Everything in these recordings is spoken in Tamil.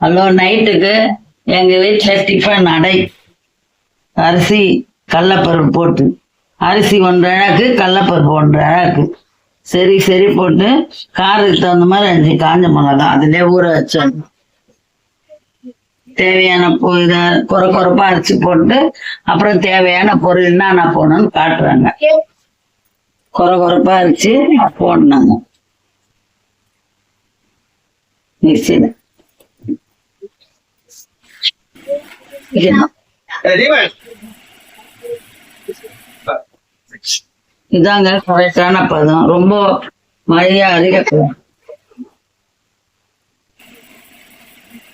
ஹலோ நைட்டுக்கு எங்கள் வீட்டில் டிஃபன் அடை. அரிசி கடலப்பருப்பு போட்டு. அரிசி ஒன்றரை அழகு கடலப்பருப்பு ஒன்றரை அழகு சரி சரி போட்டு காரத்துக்கு தகுந்த மாதிரி அஞ்சு காஞ்ச மிளகா அதிலே ஊற வச்சோம் தேவையான பொ இதை குறை குறைப்பா அரைச்சி போட்டு அப்புறம் தேவையான பொருள் என்னென்ன போடணும்னு காட்டுறாங்க. குறை குறைப்பா அரைச்சி போடணுங்க. மிக்சியில். இதாங்க கரெக்டான பதம் ரொம்ப மழையா அதிக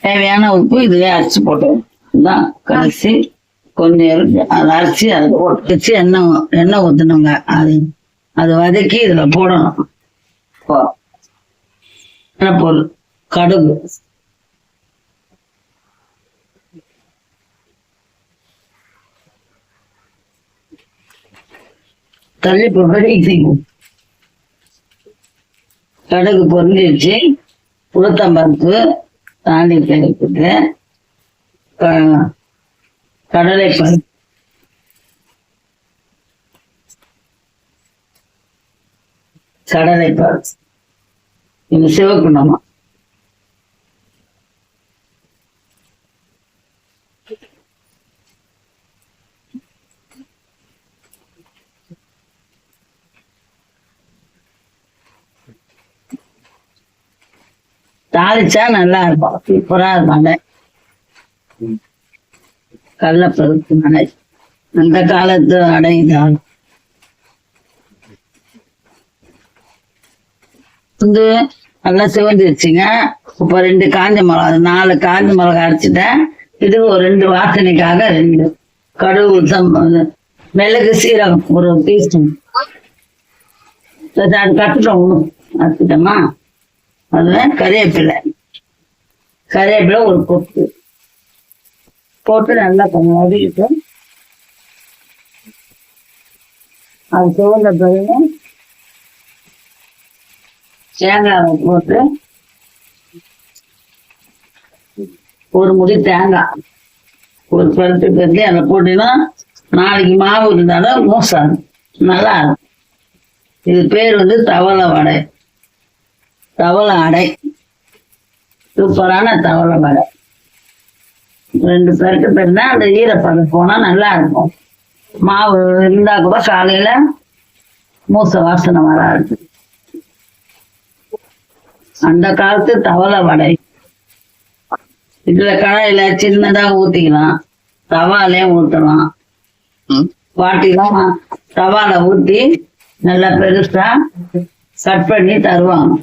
தேவையான உப்பு இதுலயே அரைச்சு போட்டோம் இதான் கடைசி. கொஞ்சம் இருக்கு அதை அரைச்சி அதில் போட்டு வச்சு எண்ணெய் எண்ணெய் ஊற்றணுங்க அது அது வதக்கி இதுல போடணும். பொருள்? கடுகு. தள்ளி பொருள் கடுகு பொரிஞ்சிருச்சு உளுத்தம்பருப்பு தாண்டி கிழக்குட்டு கடலை பருப்பு கடலை பருப்பு இது சிவக்குண்டமா தாளிச்சா நல்லா இருக்கும் சூப்பரா இருப்பாங்க கடலப்பருப்பு நடை அந்த காலத்து அடைதான் வந்து நல்லா சிவந்துருச்சுங்க. இப்போ ரெண்டு காஞ்ச மிளகா நாலு காஞ்ச மிளகா அரைச்சிட்டேன் இது ஒரு ரெண்டு வாசனைக்காக ரெண்டு. கடுகு மிளகு சீரகம் ஒரு பீஸ் அது கட்டுட்டோம் அரைச்சிட்டோமா? அதுதான் கருவேப்பிலை கருவேப்பிலை ஒரு கொத்து. போட்டு நல்லா கொஞ்சம் வதக்கிட்டு அது சிவந்த பிறகு தேங்காவை போட்டு ஒரு முடி தேங்காய். ஒரு பருத்து கட்டி அதை போட்டீங்கன்னா நாளைக்கு மாவு இருந்தாலும் மோசம். நல்லா இருக்கும். இது பேர் வந்து தவளை வடை. தவளை அடை. சூப்பரான தவளை வடை. ரெண்டு பேருக்கு பேருந்தா அந்த ஈரப்பதம். போனா நல்லா இருக்கும். மாவு இருந்தா கூட காலையில மூச வாசனை வராது. அந்த காலத்து தவளை வடை. இதுல கடாயில சின்னதா ஊத்திக்கலாம். தவாலே ஊத்தலாம். பாட்டிலாம் தவால ஊத்தி நல்லா பெருசா கட் பண்ணி தருவாங்க.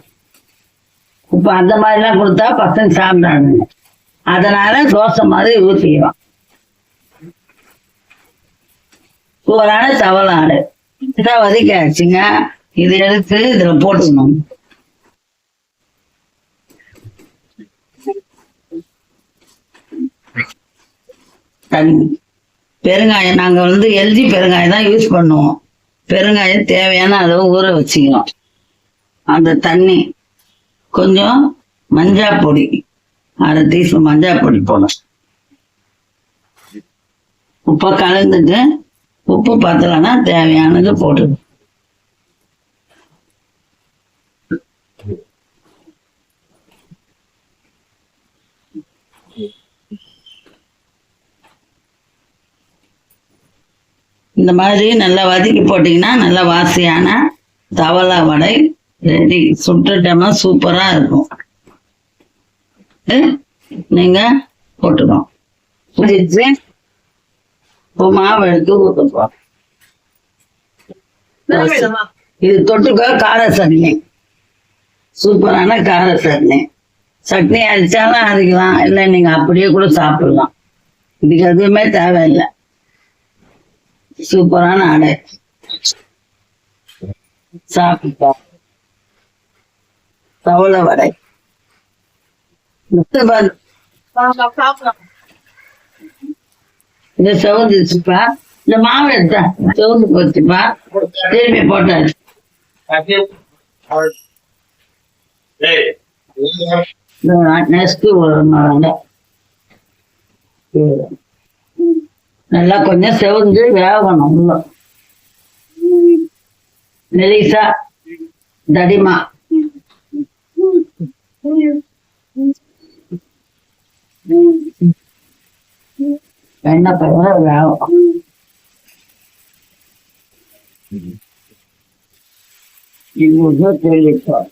இப்ப அந்த மாதிரிலாம் கொடுத்தா பசங்க சாப்பிடாங்க. அதனால தோசை மாதிரி ஊற்றிக்கலாம் சூப்பரான தவளை ஆடு இதான் வதக்காச்சுங்க இது எடுத்து இதுல போட்டுக்கணும். தண்ணி. பெருங்காயம் நாங்க வந்து எல்ஜி பெருங்காயம் தான் யூஸ் பண்ணுவோம். பெருங்காயம் தேவையான அளவு ஊற வச்சுக்கிறோம். அந்த தண்ணி கொஞ்சம் மஞ்சா பொடி அரை டீஸ்பூன் மஞ்சா பொடி போடணும். உப்பை கலந்துட்டு உப்பு பத்தலைன்னா தேவையானது போட்டு இந்த மாதிரி நல்லா வதக்கி போட்டீங்கன்னா நல்லா வாசியான தவளை வடை ரெடி சுட்டுட்டோம்னா சூப்பரா இருக்கும். நீங்க போட்டுக்கோம் புரியுது. இப்போ மாவு எடுத்து ஊற்றுப்போம் இது தொட்டுக்க கார சட்னி. சூப்பரான கார சட்னி. சட்னி அடிச்சாலும் அரைக்கலாம் இல்லை நீங்க அப்படியே கூட சாப்பிடலாம். இதுக்கு எதுவுமே தேவையில்லை. சூப்பரான அடை சாப்பிட்டோம். தவளை வடை. இந்த செவந்துச்சுப்பா இந்த மாவு எடுத்தா செவந்து போச்சுப்பா. திரும்பி போட்டாச்சு நெக்ஸ்ட் நல்லா கொஞ்சம் செவந்து வேகணும் உள்ள. மெலிசா தடிமா. வெண்ணெய் பழம் வேகும் இது தெரிவிப்போம்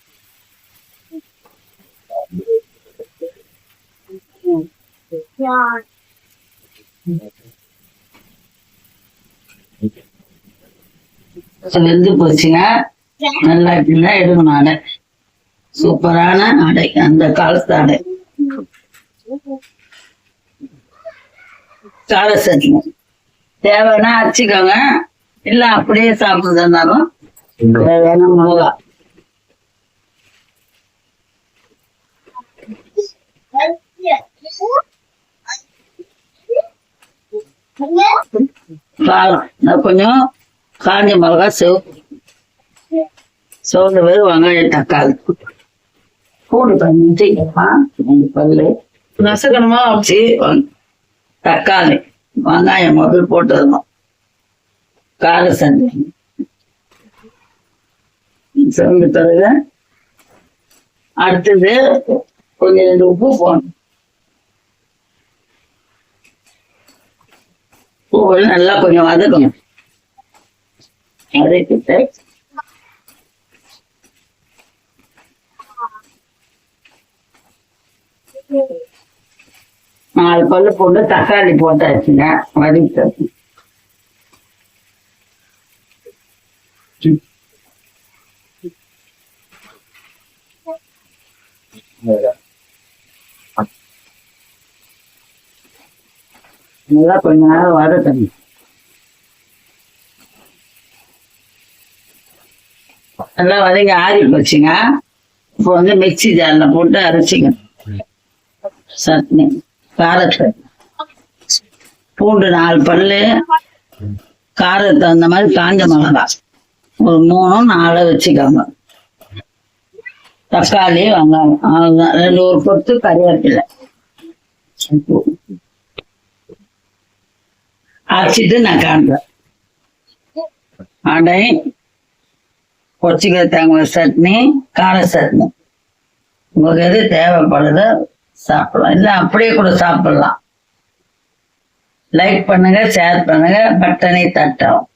வெந்து போச்சுங்க. நல்லா இருக்குன்னா எடுக்கணும் நானு. சூப்பரான அடை அந்த காலத்து அடை கார சட்னி. தேவைன்னா அரைச்சிக்கோங்க. இல்ல அப்படியே சாப்பிடுறதுனாலும் தேவையான மிளகா. காரம் கொஞ்சம் காஞ்ச மிளகா சிவப்பு. சோறு பேர் வெங்காயம் தக்காளி. பூண்டு தண்ணி ஊற்றிக்கமா ரெண்டு பல்லு நசுக்கணுமா வச்சு தக்காளி. வெங்காயம் முதல் போட்டுருந்தோம் கார சட்னி சிவந்து பிறகு அடுத்தது கொஞ்சம் ரெண்டு உப்பு போடணும். உப்பு நல்லா கொஞ்சம் வதக்கணும். வதக்கிட்டு நாலு பல்லு போட்டு தக்காளி போட்டாச்சுங்க வதக்கி நல்லா கொஞ்ச நேரம் வதக்கணும் நல்லா வதக்கி ஆறி போச்சுங்க இப்போ வந்து மிக்ஸி ஜாரில் போட்டு அரைச்சிங்க சட்னி காரத்தை. பூண்டு நாலு பல்லு காரத்துக்கு தகுந்த மாதிரி காஞ்ச மிளகா. ஒரு மூணு நாலு வச்சுக்கோங்க. தக்காளி வெங்காயம் அவ்வளோதான் ரெண்டு ஒரு பொத்து கருவேப்பிலை. அரைச்சிட்டு நான் காண்றேன் அடை கொச்சிக்கல தேங்காய் சட்னி கார சட்னி. உங்களுக்கு எது தேவைப்படுதோ சாப்பிடலாம். இல்லை அப்படியே கூட சாப்பிடலாம். லைக் பண்ணுங்க ஷேர் பண்ணுங்க பட்டனை தட்டவும்.